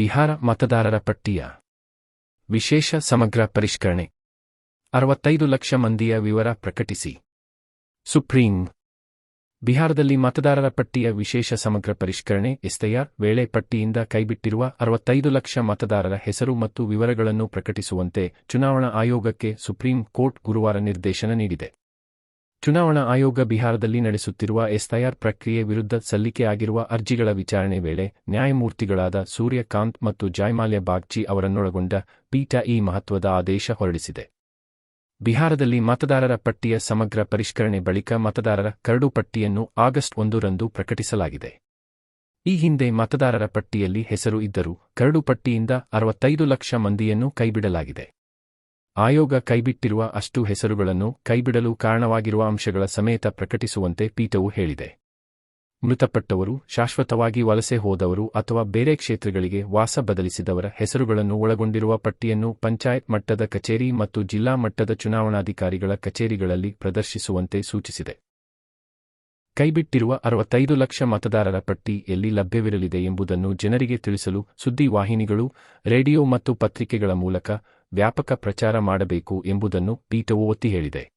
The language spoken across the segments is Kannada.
ಬಿಹಾರ ಮತದಾರರ ಪಟ್ಟಿಯ ವಿಶೇಷ ಸಮಗ್ರ ಪರಿಷ್ಕರಣೆ. ಅರವತ್ತೈದು ಲಕ್ಷ ಮಂದಿಯ ವಿವರ ಪ್ರಕಟಿಸಿ. ಸುಪ್ರೀಂ ಬಿಹಾರದಲ್ಲಿ ಮತದಾರರ ಪಟ್ಟಿಯ ವಿಶೇಷ ಸಮಗ್ರ ಪರಿಷ್ಕರಣೆ ಎಸ್ಐಆರ್ ವೇಳೆ ಪಟ್ಟಿಯಿಂದ ಕೈಬಿಟ್ಟಿರುವ ಅರವತ್ತೈದು ಲಕ್ಷ ಮತದಾರರ ಹೆಸರು ಮತ್ತು ವಿವರಗಳನ್ನು ಪ್ರಕಟಿಸುವಂತೆ ಚುನಾವಣಾ ಆಯೋಗಕ್ಕೆ ಸುಪ್ರೀಂ ಕೋರ್ಟ್ ಗುರುವಾರ ನಿರ್ದೇಶನ ನೀಡಿದೆ. ಚುನಾವಣಾ ಆಯೋಗ ಬಿಹಾರದಲ್ಲಿ ನಡೆಸುತ್ತಿರುವ ಎಸ್ಐಆರ್ ಪ್ರಕ್ರಿಯೆ ವಿರುದ್ಧ ಸಲ್ಲಿಕೆಯಾಗಿರುವ ಅರ್ಜಿಗಳ ವಿಚಾರಣೆ ವೇಳೆ ನ್ಯಾಯಮೂರ್ತಿಗಳಾದ ಸೂರ್ಯಕಾಂತ್ ಮತ್ತು ಜಾಯ್ಮಾಲ್ಯ ಬಾಗ್ಚಿ ಅವರನ್ನೊಳಗೊಂಡ ಪೀಠ ಈ ಮಹತ್ವದ ಆದೇಶ ಹೊರಡಿಸಿದೆ. ಬಿಹಾರದಲ್ಲಿ ಮತದಾರರ ಪಟ್ಟಿಯ ಸಮಗ್ರ ಪರಿಷ್ಕರಣೆ ಬಳಿಕ ಮತದಾರರ ಕರಡು ಪಟ್ಟಿಯನ್ನು ಆಗಸ್ಟ್ ಒಂದರಂದು ಪ್ರಕಟಿಸಲಾಗಿದೆ. ಈ ಹಿಂದೆ ಮತದಾರರ ಪಟ್ಟಿಯಲ್ಲಿ ಹೆಸರು ಇದ್ದರೂ ಕರಡು ಪಟ್ಟಿಯಿಂದ ಅರವತ್ತೈದು ಲಕ್ಷ ಮಂದಿಯನ್ನು ಕೈಬಿಡಲಾಗಿದೆ. ಆಯೋಗ ಕೈಬಿಟ್ಟಿರುವ ಅಷ್ಟು ಹೆಸರುಗಳನ್ನು ಕೈಬಿಡಲು ಕಾರಣವಾಗಿರುವ ಅಂಶಗಳ ಸಮೇತ ಪ್ರಕಟಿಸುವಂತೆ ಪೀಠವು ಹೇಳಿದೆ. ಮೃತಪಟ್ಟವರು, ಶಾಶ್ವತವಾಗಿ ವಲಸೆ ಹೋದವರು ಅಥವಾ ಬೇರೆ ಕ್ಷೇತ್ರಗಳಿಗೆ ವಾಸ ಬದಲಿಸಿದವರ ಹೆಸರುಗಳನ್ನು ಒಳಗೊಂಡಿರುವ ಪಟ್ಟಿಯನ್ನು ಪಂಚಾಯತ್ ಮಟ್ಟದ ಕಚೇರಿ ಮತ್ತು ಜಿಲ್ಲಾ ಮಟ್ಟದ ಚುನಾವಣಾಧಿಕಾರಿಗಳ ಕಚೇರಿಗಳಲ್ಲಿ ಪ್ರದರ್ಶಿಸುವಂತೆ ಸೂಚಿಸಿದೆ. ಕೈಬಿಟ್ಟಿರುವ ಅರವತ್ತೈದು ಲಕ್ಷ ಮತದಾರರ ಪಟ್ಟಿ ಎಲ್ಲಿ ಲಭ್ಯವಿರಲಿದೆ ಎಂಬುದನ್ನು ಜನರಿಗೆ ತಿಳಿಸಲು ಸುದ್ದಿವಾಹಿನಿಗಳು, ರೇಡಿಯೋ ಮತ್ತು ಪತ್ರಿಕೆಗಳ ಮೂಲಕ ವ್ಯಾಪಕ ಪ್ರಚಾರ ಮಾಡಬೇಕು ಎಂಬುದನ್ನು ಪೀಠವು ಒತ್ತಿ ಹೇಳಿದೆ.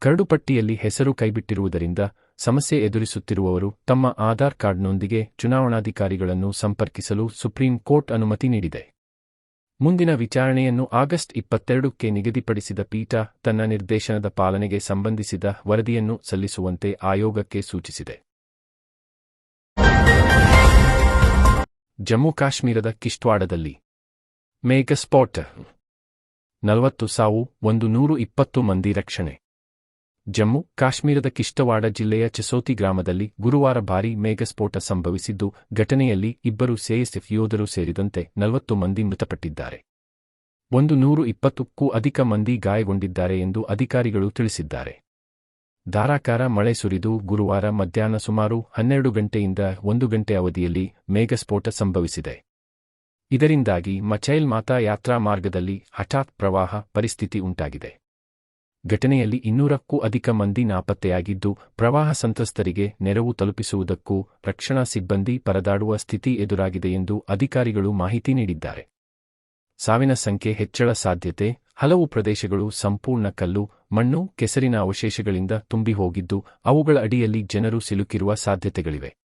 ಕರಡುಪಟ್ಟಿಯಲ್ಲಿ ಹೆಸರು ಕೈಬಿಟ್ಟಿರುವುದರಿಂದ ಸಮಸ್ಯೆ ಎದುರಿಸುತ್ತಿರುವವರು ತಮ್ಮ ಆಧಾರ್ ಕಾರ್ಡ್ನೊಂದಿಗೆ ಚುನಾವಣಾಧಿಕಾರಿಗಳನ್ನು ಸಂಪರ್ಕಿಸಲು ಸುಪ್ರೀಂ ಕೋರ್ಟ್ ಅನುಮತಿ ನೀಡಿದೆ. ಮುಂದಿನ ವಿಚಾರಣೆಯನ್ನು ಆಗಸ್ಟ್ ಇಪ್ಪತ್ತೆರಡಕ್ಕೆ ನಿಗದಿಪಡಿಸಿದ ಪೀಠ ತನ್ನ ನಿರ್ದೇಶನದ ಪಾಲನೆಗೆ ಸಂಬಂಧಿಸಿದ ವರದಿಯನ್ನು ಸಲ್ಲಿಸುವಂತೆ ಆಯೋಗಕ್ಕೆ ಸೂಚಿಸಿದೆ. ಜಮ್ಮು ಕಾಶ್ಮೀರದ ಕಿಶ್ಟ್ವಾಡದಲ್ಲಿ ಮೇಘಸ್ಫೋಟ ನಲವತ್ತು ಸಾವು, ಒಂದು ನೂರು ಇಪ್ಪತ್ತು ಮಂದಿ ರಕ್ಷಣೆ. ಜಮ್ಮು, ಕಾಶ್ಮೀರದ ಕಿಶ್ತವಾಡ ಜಿಲ್ಲೆಯ ಚಸೋತಿ ಗ್ರಾಮದಲ್ಲಿ ಗುರುವಾರ ಭಾರೀ ಮೇಘಸ್ಫೋಟ ಸಂಭವಿಸಿದ್ದು, ಘಟನೆಯಲ್ಲಿ ಇಬ್ಬರು ಸಿಎಸ್ಎಫ್ ಯೋಧರು ಸೇರಿದಂತೆ ನಲವತ್ತು ಮಂದಿ ಮೃತಪಟ್ಟಿದ್ದಾರೆ. ಒಂದು ನೂರು ಇಪ್ಪತ್ತಕ್ಕೂ ಅಧಿಕ ಮಂದಿ ಗಾಯಗೊಂಡಿದ್ದಾರೆ ಎಂದು ಅಧಿಕಾರಿಗಳು ತಿಳಿಸಿದ್ದಾರೆ. ಧಾರಾಕಾರ ಮಳೆ ಸುರಿದು, ಗುರುವಾರ ಮಧ್ಯಾಹ್ನ ಸುಮಾರು ಹನ್ನೆರಡು ಗಂಟೆಯಿಂದ ಒಂದು ಗಂಟೆ ಅವಧಿಯಲ್ಲಿ ಮೇಘಸ್ಫೋಟ ಸಂಭವಿಸಿದೆ. ಇದರಿಂದಾಗಿ ಮಚೈಲ್ ಮಾತಾ ಯಾತ್ರಾ ಮಾರ್ಗದಲ್ಲಿ ಹಠಾತ್ ಪ್ರವಾಹ ಪರಿಸ್ಥಿತಿ ಉಂಟಾಗಿದೆ. ಘಟನೆಯಲ್ಲಿ ಇನ್ನೂರಕ್ಕೂ ಅಧಿಕ ಮಂದಿ ನಾಪತ್ತೆಯಾಗಿದ್ದು, ಪ್ರವಾಹ ಸಂತ್ರಸ್ತರಿಗೆ ನೆರವು ತಲುಪಿಸುವುದಕ್ಕೂ ರಕ್ಷಣಾ ಸಿಬ್ಬಂದಿ ಪರದಾಡುವ ಸ್ಥಿತಿ ಎದುರಾಗಿದೆ ಎಂದು ಅಧಿಕಾರಿಗಳು ಮಾಹಿತಿ ನೀಡಿದ್ದಾರೆ. ಸಾವಿನ ಸಂಖ್ಯೆ ಹೆಚ್ಚಳ ಸಾಧ್ಯತೆ, ಹಲವು ಪ್ರದೇಶಗಳು ಸಂಪೂರ್ಣ ಕಲ್ಲು, ಮಣ್ಣು, ಕೆಸರಿನ ಅವಶೇಷಗಳಿಂದ ತುಂಬಿ ಹೋಗಿದ್ದು ಅವುಗಳ ಅಡಿಯಲ್ಲಿ ಜನರು ಸಿಲುಕಿರುವ ಸಾಧ್ಯತೆಗಳಿವೆ.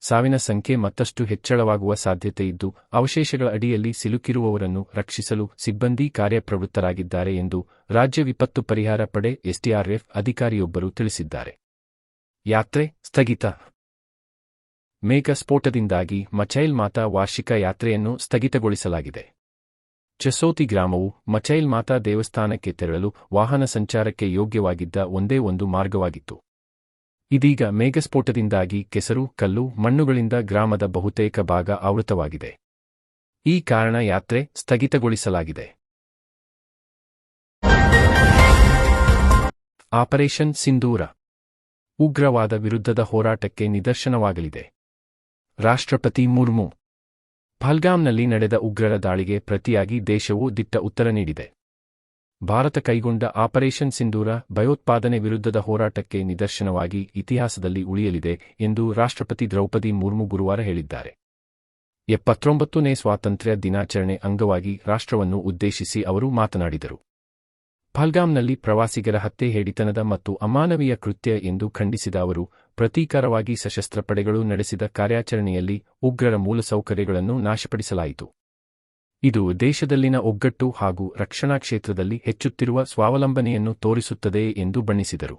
ಸಾವಿನ ಸಂಖ್ಯೆ ಮತ್ತಷ್ಟು ಹೆಚ್ಚಳವಾಗುವ ಸಾಧ್ಯತೆ ಇದ್ದು, ಅವಶೇಷಗಳ ಅಡಿಯಲ್ಲಿ ಸಿಲುಕಿರುವವರನ್ನು ರಕ್ಷಿಸಲು ಸಿಬ್ಬಂದಿ ಕಾರ್ಯಪ್ರವೃತ್ತರಾಗಿದ್ದಾರೆ ಎಂದು ರಾಜ್ಯ ವಿಪತ್ತು ಪರಿಹಾರ ಪಡೆ ಎಸ್ಡಿಆರ್ಎಫ್ ಅಧಿಕಾರಿಯೊಬ್ಬರು ತಿಳಿಸಿದ್ದಾರೆ. ಯಾತ್ರೆ ಸ್ಥಗಿತ. ಮೇಘ ಸ್ಫೋಟದಿಂದಾಗಿ ಮಚೈಲ್ ಮಾತಾ ವಾರ್ಷಿಕ ಯಾತ್ರೆಯನ್ನು ಸ್ಥಗಿತಗೊಳಿಸಲಾಗಿದೆ. ಚಸೋತಿ ಗ್ರಾಮವು ಮಚೈಲ್ ಮಾತಾ ದೇವಸ್ಥಾನಕ್ಕೆ ತೆರಳಲು ವಾಹನ ಸಂಚಾರಕ್ಕೆ ಯೋಗ್ಯವಾಗಿದ್ದ ಒಂದೇ ಒಂದು ಮಾರ್ಗವಾಗಿತ್ತು. ಇದೀಗ ಮೇಘಸ್ಫೋಟದಿಂದಾಗಿ ಕೆಸರು, ಕಲ್ಲು, ಮಣ್ಣುಗಳಿಂದ ಗ್ರಾಮದ ಬಹುತೇಕ ಭಾಗ ಆವೃತವಾಗಿದೆ. ಈ ಕಾರಣ ಯಾತ್ರೆ ಸ್ಥಗಿತಗೊಳಿಸಲಾಗಿದೆ. ಆಪರೇಷನ್ ಸಿಂಧೂರ ಉಗ್ರವಾದ ವಿರುದ್ಧದ ಹೋರಾಟಕ್ಕೆ ನಿದರ್ಶನವಾಗಲಿದೆ. ರಾಷ್ಟ್ರಪತಿ ಮುರ್ಮು ಫಲ್ಗಾಂನಲ್ಲಿ ನಡೆದ ಉಗ್ರರ ದಾಳಿಗೆ ಪ್ರತಿಯಾಗಿ ದೇಶವು ದಿಟ್ಟ ಉತ್ತರ ನೀಡಿದೆ. ಭಾರತ ಕೈಗೊಂಡ ಆಪರೇಷನ್ ಸಿಂಧೂರ ಭಯೋತ್ಪಾದನೆ ವಿರುದ್ಧದ ಹೋರಾಟಕ್ಕೆ ನಿದರ್ಶನವಾಗಿ ಇತಿಹಾಸದಲ್ಲಿ ಉಳಿಯಲಿದೆ ಎಂದು ರಾಷ್ಟ್ರಪತಿ ದ್ರೌಪದಿ ಮುರ್ಮು ಗುರುವಾರ ಹೇಳಿದ್ದಾರೆ. ಎಪ್ಪತ್ತೊಂಬತ್ತನೇ ಸ್ವಾತಂತ್ರ್ಯ ದಿನಾಚರಣೆ ಅಂಗವಾಗಿ ರಾಷ್ಟ್ರವನ್ನು ಉದ್ದೇಶಿಸಿ ಅವರು ಮಾತನಾಡಿದರು. ಪಹಲ್ಗಾಮ್ನಲ್ಲಿ ಪ್ರವಾಸಿಗರ ಹತ್ಯೆ ಹೇಡಿತನದ ಮತ್ತು ಅಮಾನವೀಯ ಕೃತ್ಯ ಎಂದು ಖಂಡಿಸಿದ ಅವರು, ಪ್ರತೀಕಾರವಾಗಿ ಸಶಸ್ತ್ರ ಪಡೆಗಳು ನಡೆಸಿದ ಕಾರ್ಯಾಚರಣೆಯಲ್ಲಿ ಉಗ್ರರ ಮೂಲಸೌಕರ್ಯಗಳನ್ನು ನಾಶಪಡಿಸಲಾಯಿತು. ಇದು ದೇಶದಲ್ಲಿನ ಒಗ್ಗಟ್ಟು ಹಾಗೂ ರಕ್ಷಣಾ ಕ್ಷೇತ್ರದಲ್ಲಿ ಹೆಚ್ಚುತ್ತಿರುವ ಸ್ವಾವಲಂಬನೆಯನ್ನು ತೋರಿಸುತ್ತದೆ ಎಂದು ಬಣ್ಣಿಸಿದರು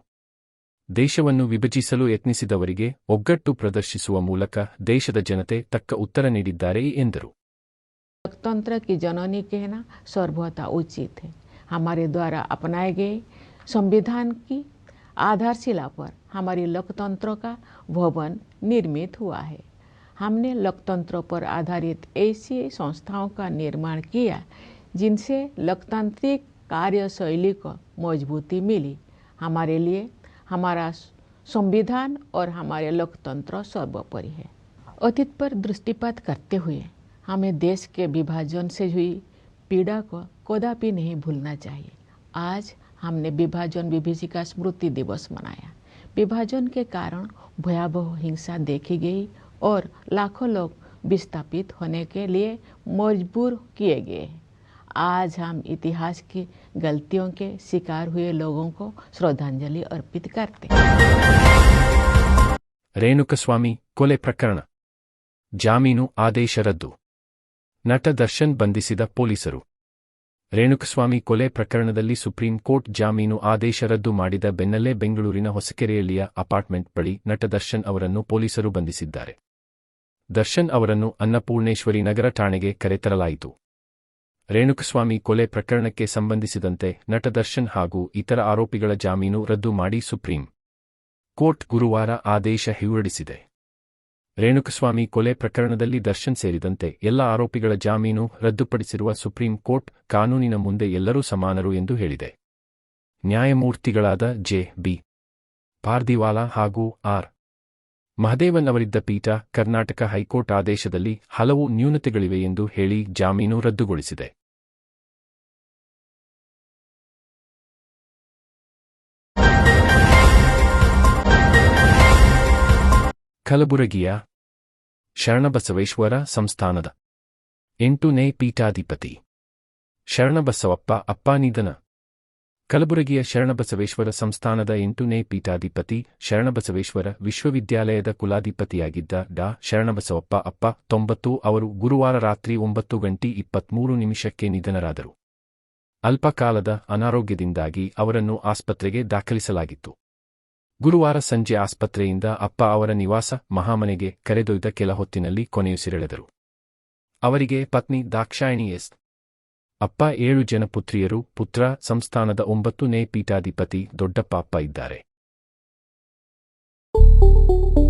ದೇಶವನ್ನು ವಿಭಜಿಸಲು ಯತ್ನಿಸಿದವರಿಗೆ ಒಗ್ಗಟ್ಟು ಪ್ರದರ್ಶಿಸುವ ಮೂಲಕ ದೇಶದ ಜನತೆ ತಕ್ಕ ಉತ್ತರ ನೀಡಿದ್ದಾರೆ ಎಂದರು लोकतंत्र की जननी कहना सर्वथा उचित है हमारे द्वारा अपनाए गए संविधान की आधारशिला पर हमारी लोकतंत्र का भवन निर्मित हुआ है हमने लोकतंत्र पर आधारित ऐसी संस्थाओं का निर्माण किया, जिनसे लोकतांत्रिक कार्यशैली को मजबूती मिली। हमारे लिए हमारा संविधान और हमारे लोकतंत्र सर्वोपरि है। अतीत पर दृष्टिपात करते हुए हमें देश के विभाजन से हुई पीड़ा को कदापि नहीं भूलना चाहिए। आज हमने विभाजन विभीषिका स्मृति दिवस मनाया। विभाजन के कारण भयावह हिंसा देखी गई और लाखों लोग विस्थापित होने के लिए मजबूर किए गए हैं आज हम इतिहास की गलतियों के शिकार हुए लोगों को श्रद्धांजलि अर्पित करते हैं ರೇಣುಕಸ್ವಾಮಿ ಕೊಲೆ ಪ್ರಕರಣ ಜಾಮೀನು ಆದೇಶ ರದ್ದು ನಟ ದರ್ಶನ್ ಬಂಧಿಸಿದ ಪೊಲೀಸರು ರೇಣುಕಸ್ವಾಮಿ ಕೊಲೆ ಪ್ರಕರಣದಲ್ಲಿ ಸುಪ್ರೀಂ ಕೋರ್ಟ್ ಜಾಮೀನು ಆದೇಶ ರದ್ದು ಮಾಡಿದ ಬೆನ್ನಲ್ಲೇ ಬೆಂಗಳೂರಿನ ಹೊಸಕೆರೆಯಲ್ಲಿಯ ಅಪಾರ್ಟ್ಮೆಂಟ್ ಬಳಿ ನಟ ದರ್ಶನ್ ಅವರನ್ನು ಪೊಲೀಸರು ಬಂಧಿಸಿದ್ದಾರೆ ದರ್ಶನ್ ಅವರನ್ನು ಅನ್ನಪೂರ್ಣೇಶ್ವರಿ ನಗರ ಠಾಣೆಗೆ ಕರೆತರಲಾಯಿತು. ರೇಣುಕಸ್ವಾಮಿ ಕೊಲೆ ಪ್ರಕರಣಕ್ಕೆ ಸಂಬಂಧಿಸಿದಂತೆ ನಟ ದರ್ಶನ್ ಹಾಗೂ ಇತರ ಆರೋಪಿಗಳ ಜಾಮೀನು ರದ್ದು ಮಾಡಿ ಸುಪ್ರೀಂ ಕೋರ್ಟ್ ಗುರುವಾರ ಆದೇಶ ಹೊರಡಿಸಿದೆ ರೇಣುಕಸ್ವಾಮಿ ಕೊಲೆ ಪ್ರಕರಣದಲ್ಲಿ ದರ್ಶನ್ ಸೇರಿದಂತೆ ಎಲ್ಲ ಆರೋಪಿಗಳ ಜಾಮೀನು ರದ್ದುಪಡಿಸಿರುವ ಸುಪ್ರೀಂ ಕೋರ್ಟ್ ಕಾನೂನಿನ ಮುಂದೆ ಎಲ್ಲರೂ ಸಮಾನರು ಎಂದು ಹೇಳಿದೆ. ನ್ಯಾಯಮೂರ್ತಿಗಳಾದ ಜೆ. ಬಿ. ಪಾರ್ದಿವಾಲಾ ಹಾಗೂ ಆರ್. ಮಹದೇವನ್ ಅವರಿದ್ದ ಪೀಠ ಕರ್ನಾಟಕ ಹೈಕೋರ್ಟ್ ಆದೇಶದಲ್ಲಿ ಹಲವು ನ್ಯೂನತೆಗಳಿವೆ ಎಂದು ಹೇಳಿ ಜಾಮೀನು ರದ್ದುಗೊಳಿಸಿದೆ. ಕಲಬುರಗಿಯ ಶರಣಬಸವೇಶ್ವರ ಸಂಸ್ಥಾನದ ಎಂಟುನೇ ಪೀಠಾಧಿಪತಿ. ಶರಣಬಸವಪ್ಪ ಅಪ್ಪ ನಿಧನ ಕಲಬುರಗಿಯ ಶರಣಬಸವೇಶ್ವರ ಸಂಸ್ಥಾನದ ಎಂಟನೇ ಪೀಠಾಧಿಪತಿ, ಶರಣಬಸವೇಶ್ವರ ವಿಶ್ವವಿದ್ಯಾಲಯದ ಕುಲಾಧಿಪತಿಯಾಗಿದ್ದ ಡಾ. ಶರಣಬಸವಪ್ಪ ಅಪ್ಪ ತೊಂಬತ್ತು, ಅವರು ಗುರುವಾರ ರಾತ್ರಿ ಒಂಬತ್ತು ಗಂಟೆ ಇಪ್ಪತ್ಮೂರು ನಿಮಿಷಕ್ಕೆ ನಿಧನರಾದರು. ಅಲ್ಪಕಾಲದ ಅನಾರೋಗ್ಯದಿಂದಾಗಿ ಅವರನ್ನು ಆಸ್ಪತ್ರೆಗೆ ದಾಖಲಿಸಲಾಗಿತ್ತು. ಗುರುವಾರ ಸಂಜೆ ಆಸ್ಪತ್ರೆಯಿಂದ ಅಪ್ಪ ಅವರ ನಿವಾಸ ಮಹಾಮನೆಗೆ ಕರೆದೊಯ್ದ ಕೆಲ ಹೊತ್ತಿನಲ್ಲಿ ಕೊನೆಯುಸಿರೆಳೆದರು. ಅವರಿಗೆ ಪತ್ನಿ ದಾಕ್ಷಾಯಣಿ ಎಸ್. ಅಪ್ಪ ಏಳು ಜನ ಪುತ್ರಿಯರು ಪುತ್ರ ಸಂಸ್ಥಾನದ ಒಂಬತ್ತನೇ ಪೀಠಾಧಿಪತಿ ದೊಡ್ಡಪ್ಪ ಅಪ್ಪ ಇದ್ದಾರೆ.